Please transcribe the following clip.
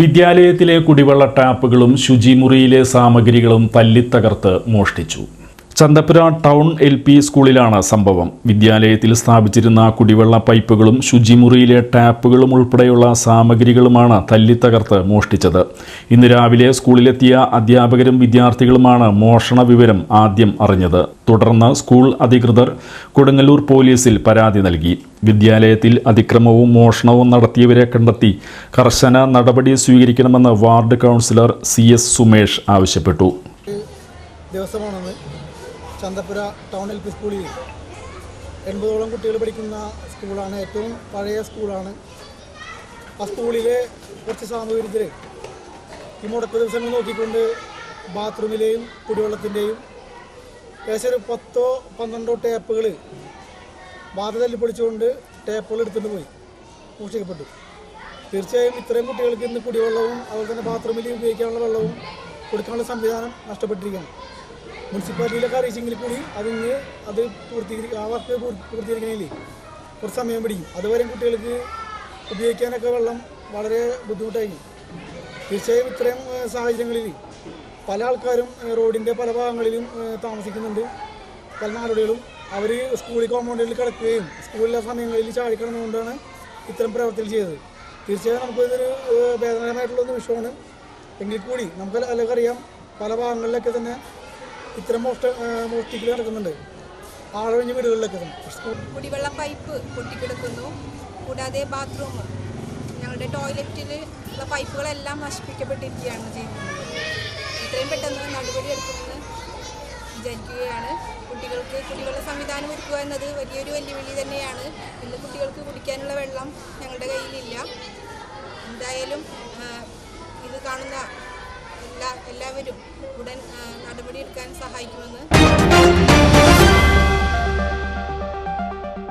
വിദ്യാലയത്തിലെ കുടിവെള്ള ടാപ്പുകളും ശുചിമുറിയിലെ സാമഗ്രികളും തല്ലിത്തകർത്ത് മോഷ്ടിച്ചു. ചന്തപ്പുര ടൗൺ എൽ പി സ്കൂളിലാണ് സംഭവം. വിദ്യാലയത്തിൽ സ്ഥാപിച്ചിരുന്ന കുടിവെള്ള പൈപ്പുകളും ശുചിമുറിയിലെ ടാപ്പുകളും ഉൾപ്പെടെയുള്ള സാമഗ്രികളുമാണ് തല്ലിത്തകർത്ത് മോഷ്ടിച്ചത്. ഇന്ന് രാവിലെ സ്കൂളിലെത്തിയ അധ്യാപകരും വിദ്യാർത്ഥികളുമാണ് മോഷണ വിവരം ആദ്യം അറിഞ്ഞത്. തുടർന്ന് സ്കൂൾ അധികൃതർ കൊടുങ്ങല്ലൂർ പോലീസിൽ പരാതി നൽകി. വിദ്യാലയത്തിൽ അതിക്രമവും മോഷണവും നടത്തിയവരെ കണ്ടെത്തി കർശന നടപടി സ്വീകരിക്കണമെന്ന് ward councillor C S Sumesh ആവശ്യപ്പെട്ടു. ചന്തപ്പുര ടൗൺ എൽ പി സ്കൂളിൽ എൺപതോളം കുട്ടികൾ പഠിക്കുന്ന സ്കൂളാണ്. ഏറ്റവും പഴയ സ്കൂളാണ്. ആ സ്കൂളിലെ കുറച്ച് സാമൂഹ്യത്തിൽ ഈ മുടക്ക ദിവസങ്ങൾ നോക്കിക്കൊണ്ട് ബാത്റൂമിലെയും കുടിവെള്ളത്തിന്റെയും ഏകദേശം ഒരു പത്തോ പന്ത്രണ്ടോ ടേപ്പുകൾ ബാധ പൊളിച്ചുകൊണ്ട് ടേപ്പുകൾ എടുത്തുകൊണ്ട് പോയി. മോഷിക്കപ്പെട്ടു തീർച്ചയായും ഇത്രയും കുട്ടികൾക്ക് ഇന്ന് കുടിവെള്ളവും അതുപോലെ തന്നെ ബാത്റൂമിൽ ഉപയോഗിക്കാനുള്ള വെള്ളവും കൊടുക്കാനുള്ള സംവിധാനം നഷ്ടപ്പെട്ടിരിക്കുകയാണ്. മുനിസിപ്പാലിറ്റിയിലൊക്കെ അറിയിച്ചെങ്കിൽ കൂടി അതിന് അത് പൂർത്തീകരി ആ വർക്ക് പൂർ- പൂർത്തീകരിക്കണമെങ്കിൽ കുറച്ച് സമയം പിടിക്കും. അതുവരെ കുട്ടികൾക്ക് ഉപയോഗിക്കാനൊക്കെ വെള്ളം വളരെ ബുദ്ധിമുട്ടായിരിക്കും തീർച്ചയായും ഇത്തരം ഏഹ്, സാഹചര്യങ്ങളിൽ പല ആൾക്കാരും റോഡിന്റെ പല ഭാഗങ്ങളിലും താമസിക്കുന്നുണ്ട്. പല നാടുകളിലും അവർ സ്കൂളിൽ കോമ്പൗണ്ടിൽ കിടക്കുകയും സ്കൂളിലെ സമയങ്ങളിൽ ചാടിക്കിടന്നുകൊണ്ടാണ് ഇത്തരം പ്രവർത്തികൾ ചെയ്തത്. തീർച്ചയായും നമുക്കിതൊരു വേദനകരമായിട്ടുള്ള നിമിഷമാണ്. എങ്കിൽ കൂടി നമുക്ക് എല്ലാവർക്കും അറിയാം പല ഭാഗങ്ങളിലൊക്കെ തന്നെ ഇത്തരം മോഷ്ട മോഷ്ടിക്കൽ നടക്കുന്നുണ്ട്. ആളൊഴിഞ്ഞ വീടുകളിലൊക്കെ കുടിവെള്ള പൈപ്പ് പൊട്ടിക്കിടക്കുന്നു. കൂടാതെ ബാത്റൂം ഞങ്ങളുടെ ടോയ്ലറ്റിൽ ഉള്ള പൈപ്പുകളെല്ലാം നശിപ്പിക്കപ്പെട്ടിരിക്കുകയാണ് ചെയ്യുന്നത്. എത്രയും പെട്ടെന്ന് നടപടി എടുക്കുമെന്ന് വിചാരിക്കുകയാണ്. കുട്ടികൾക്ക് കുടിവെള്ള സംവിധാനം ഒരുക്കുക എന്നത് വലിയൊരു വെല്ലുവിളി തന്നെയാണ്. ഇന്ന് കുട്ടികൾക്ക് കുടിക്കാനുള്ള വെള്ളം ഞങ്ങളുടെ കയ്യിലില്ല. എന്തായാലും ഇത് കാണുന്ന എല്ലാവരും ഉടൻ നടപടിയെടുക്കാൻ സഹായിക്കുമെന്ന്.